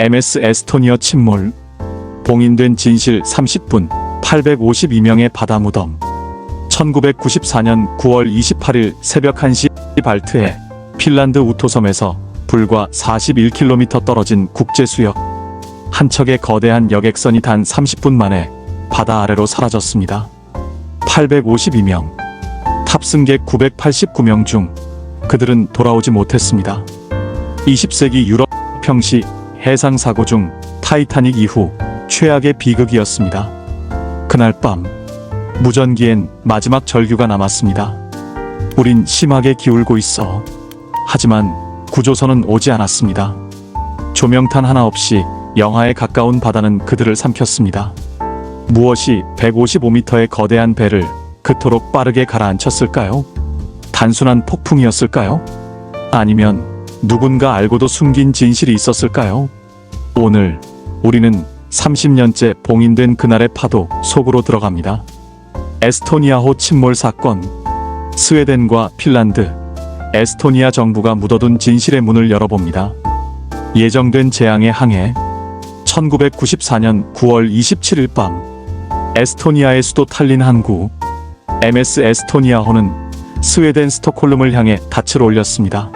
MS 에스토니아 침몰, 봉인된 진실 30분, 852명의 바다 무덤. 1994년 9월 28일 새벽 1시 발트해 핀란드 우토섬에서 불과 41km 떨어진 국제수역. 한 척의 거대한 여객선이 단 30분 만에 바다 아래로 사라졌습니다. 852명, 탑승객 989명 중 그들은 돌아오지 못했습니다. 20세기 유럽 평시 해상 사고 중 타이타닉 이후 최악의 비극이었습니다. 그날 밤 무전기엔 마지막 절규가 남았습니다. 우린 심하게 기울고 있어. 하지만 구조선은 오지 않았습니다. 조명탄 하나 없이 영하에 가까운 바다는 그들을 삼켰습니다. 무엇이 155m의 거대한 배를 그토록 빠르게 가라앉혔을까요? 단순한 폭풍이었을까요? 아니면 누군가 알고도 숨긴 진실이 있었을까요? 오늘 우리는 30년째 봉인된 그날의 파도 속으로 들어갑니다. 에스토니아호 침몰 사건. 스웨덴과 핀란드, 에스토니아 정부가 묻어둔 진실의 문을 열어봅니다. 예정된 재앙의 항해. 1994년 9월 27일 밤 에스토니아의 수도 탈린 항구 MS 에스토니아호는 스웨덴 스톡홀름을 향해 닻을 올렸습니다.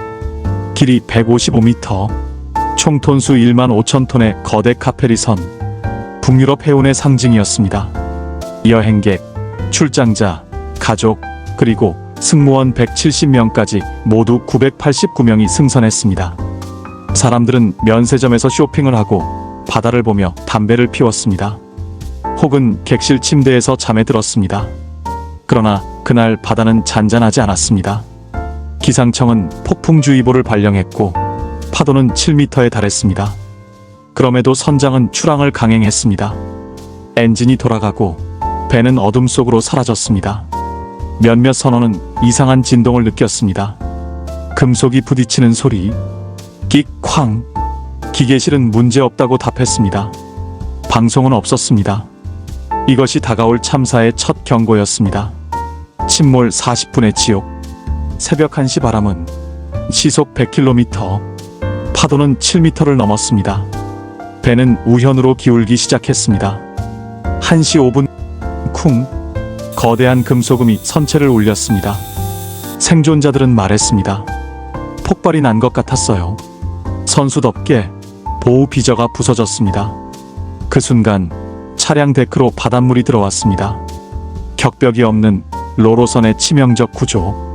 길이 155m, 총 톤수 1만 5천 톤의 거대 카페리 선, 북유럽 해운의 상징이었습니다. 여행객, 출장자, 가족, 그리고 승무원 170명까지 모두 989명이 승선했습니다. 사람들은 면세점에서 쇼핑을 하고 바다를 보며 담배를 피웠습니다. 혹은 객실 침대에서 잠에 들었습니다. 그러나 그날 바다는 잔잔하지 않았습니다. 기상청은 폭풍주의보를 발령했고 파도는 7m에 달했습니다. 그럼에도 선장은 출항을 강행했습니다. 엔진이 돌아가고 배는 어둠 속으로 사라졌습니다. 몇몇 선원은 이상한 진동을 느꼈습니다. 금속이 부딪히는 소리, 끽 쾅. 기계실은 문제없다고 답했습니다. 방송은 없었습니다. 이것이 다가올 참사의 첫 경고였습니다. 침몰 40분의 지옥. 새벽 1시 바람은 시속 100km, 파도는 7m를 넘었습니다. 배는 우현으로 기울기 시작했습니다. 1시 5분 쿵 거대한 금소금이 선체를 울렸습니다. 생존자들은 말했습니다. 폭발이 난 것 같았어요. 선수답게 보호 비저가 부서졌습니다. 그 순간 차량 데크로 바닷물이 들어왔습니다. 격벽이 없는 로로선의 치명적 구조.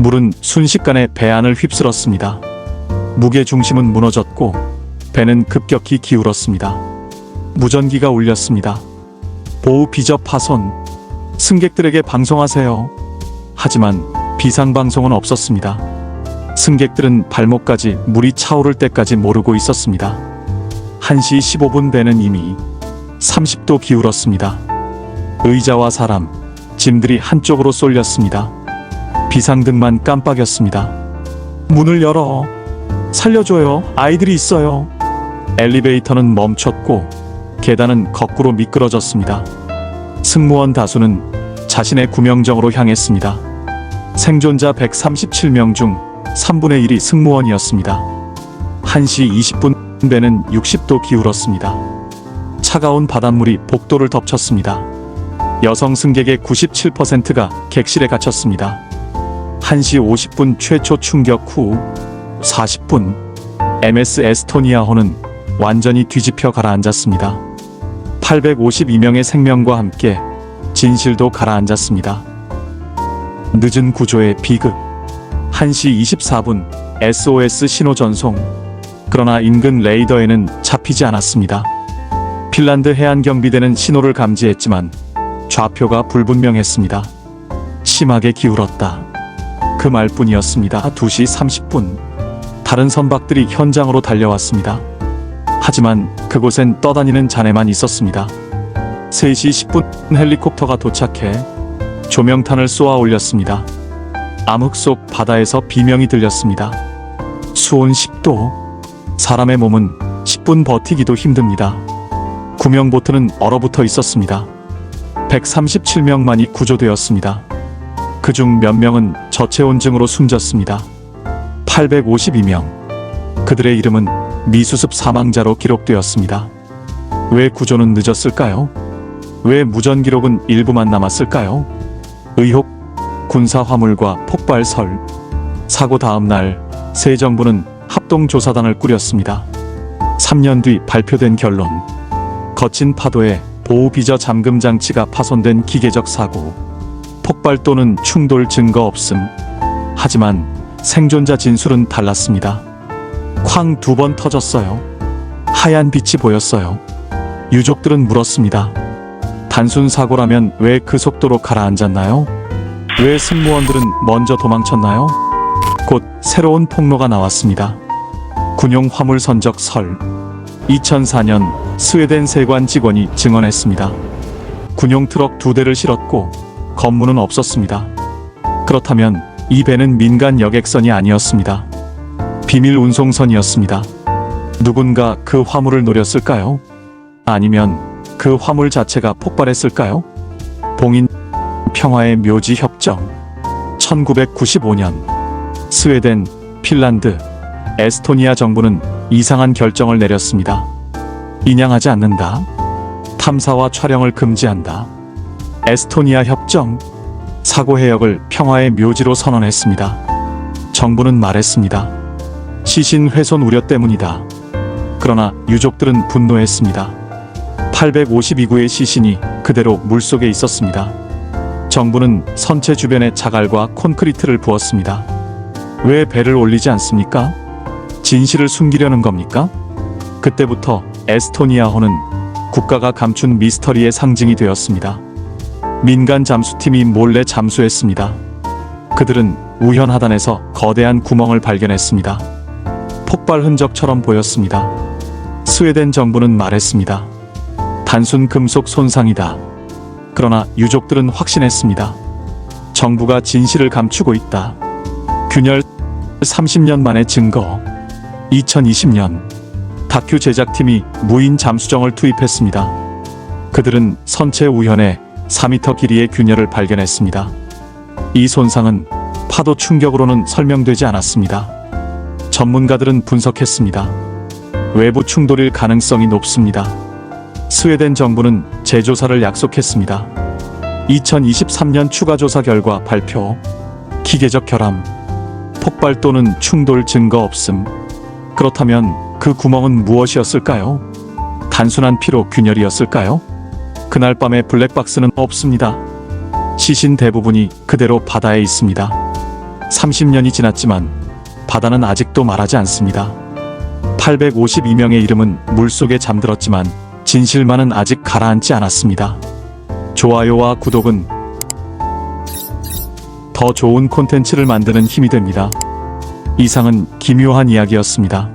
물은 순식간에 배 안을 휩쓸었습니다. 무게 중심은 무너졌고 배는 급격히 기울었습니다. 무전기가 울렸습니다. 보호 비저 파손. 승객들에게 방송하세요. 하지만 비상 방송은 없었습니다. 승객들은 발목까지 물이 차오를 때까지 모르고 있었습니다. 1시 15분 배는 이미 30도 기울었습니다. 의자와 사람, 짐들이 한쪽으로 쏠렸습니다. 비상등만 깜빡였습니다. 문을 열어. 살려줘요. 아이들이 있어요. 엘리베이터는 멈췄고 계단은 거꾸로 미끄러졌습니다. 승무원 다수는 자신의 구명정으로 향했습니다. 생존자 137명 중 3분의 1이 승무원이었습니다. 1시 20분 배는 60도 기울었습니다. 차가운 바닷물이 복도를 덮쳤습니다. 여성 승객의 97%가 객실에 갇혔습니다. 1시 50분 최초 충격 후 40분 MS 에스토니아호는 완전히 뒤집혀 가라앉았습니다. 852명의 생명과 함께 진실도 가라앉았습니다. 늦은 구조의 비극 1시 24분 SOS 신호 전송 그러나 인근 레이더에는 잡히지 않았습니다. 핀란드 해안경비대는 신호를 감지했지만 좌표가 불분명했습니다. 심하게 기울었다. 그 말뿐이었습니다. 2시 30분 다른 선박들이 현장으로 달려왔습니다. 하지만 그곳엔 떠다니는 잔해만 있었습니다. 3시 10분 헬리콥터가 도착해 조명탄을 쏘아 올렸습니다. 암흑 속 바다에서 비명이 들렸습니다. 수온 10도. 사람의 몸은 10분 버티기도 힘듭니다. 구명보트는 얼어붙어 있었습니다. 137명만이 구조되었습니다. 그중 몇 명은 저체온증으로 숨졌습니다. 852명. 그들의 이름은 미수습 사망자로 기록되었습니다. 왜 구조는 늦었을까요? 왜 무전 기록은 일부만 남았을까요? 의혹, 군사 화물과 폭발설. 사고 다음 날 새 정부는 합동조사단을 꾸렸습니다. 3년 뒤 발표된 결론. 거친 파도에 보호비저 잠금 장치가 파손된 기계적 사고. 폭발 또는 충돌 증거 없음. 하지만 생존자 진술은 달랐습니다. 쾅 두 번 터졌어요. 하얀 빛이 보였어요. 유족들은 물었습니다. 단순 사고라면 왜 그 속도로 가라앉았나요? 왜 승무원들은 먼저 도망쳤나요? 곧 새로운 폭로가 나왔습니다. 군용 화물 선적 설. 2004년 스웨덴 세관 직원이 증언했습니다. 군용 트럭 두 대를 실었고 검문은 없었습니다. 그렇다면 이 배는 민간 여객선이 아니었습니다. 비밀 운송선이었습니다. 누군가 그 화물을 노렸을까요? 아니면 그 화물 자체가 폭발했을까요? 봉인 평화의 묘지 협정 1995년 스웨덴, 핀란드, 에스토니아 정부는 이상한 결정을 내렸습니다. 인양하지 않는다. 탐사와 촬영을 금지한다. 에스토니아 협정 사고 해역을 평화의 묘지로 선언했습니다. 정부는 말했습니다. 시신 훼손 우려 때문이다. 그러나 유족들은 분노했습니다. 852구의 시신이 그대로 물속에 있었습니다. 정부는 선체 주변에 자갈과 콘크리트를 부었습니다. 왜 배를 올리지 않습니까? 진실을 숨기려는 겁니까? 그때부터 에스토니아호는 국가가 감춘 미스터리의 상징이 되었습니다. 민간 잠수팀이 몰래 잠수했습니다. 그들은 우현 하단에서 거대한 구멍을 발견했습니다. 폭발 흔적처럼 보였습니다. 스웨덴 정부는 말했습니다. 단순 금속 손상이다. 그러나 유족들은 확신했습니다. 정부가 진실을 감추고 있다. 균열 30년 만의 증거. 2020년 다큐 제작팀이 무인 잠수정을 투입했습니다. 그들은 선체 우현에 4m 길이의 균열을 발견했습니다. 이 손상은 파도 충격으로는 설명되지 않았습니다. 전문가들은 분석했습니다. 외부 충돌일 가능성이 높습니다. 스웨덴 정부는 재조사를 약속했습니다. 2023년 추가 조사 결과 발표. 기계적 결함. 폭발 또는 충돌 증거 없음. 그렇다면 그 구멍은 무엇이었을까요? 단순한 피로 균열이었을까요? 그날 밤의 블랙박스는 없습니다. 시신 대부분이 그대로 바다에 있습니다. 30년이 지났지만 바다는 아직도 말하지 않습니다. 852명의 이름은 물속에 잠들었지만 진실만은 아직 가라앉지 않았습니다. 좋아요와 구독은 더 좋은 콘텐츠를 만드는 힘이 됩니다. 이상은 기묘한 이야기였습니다.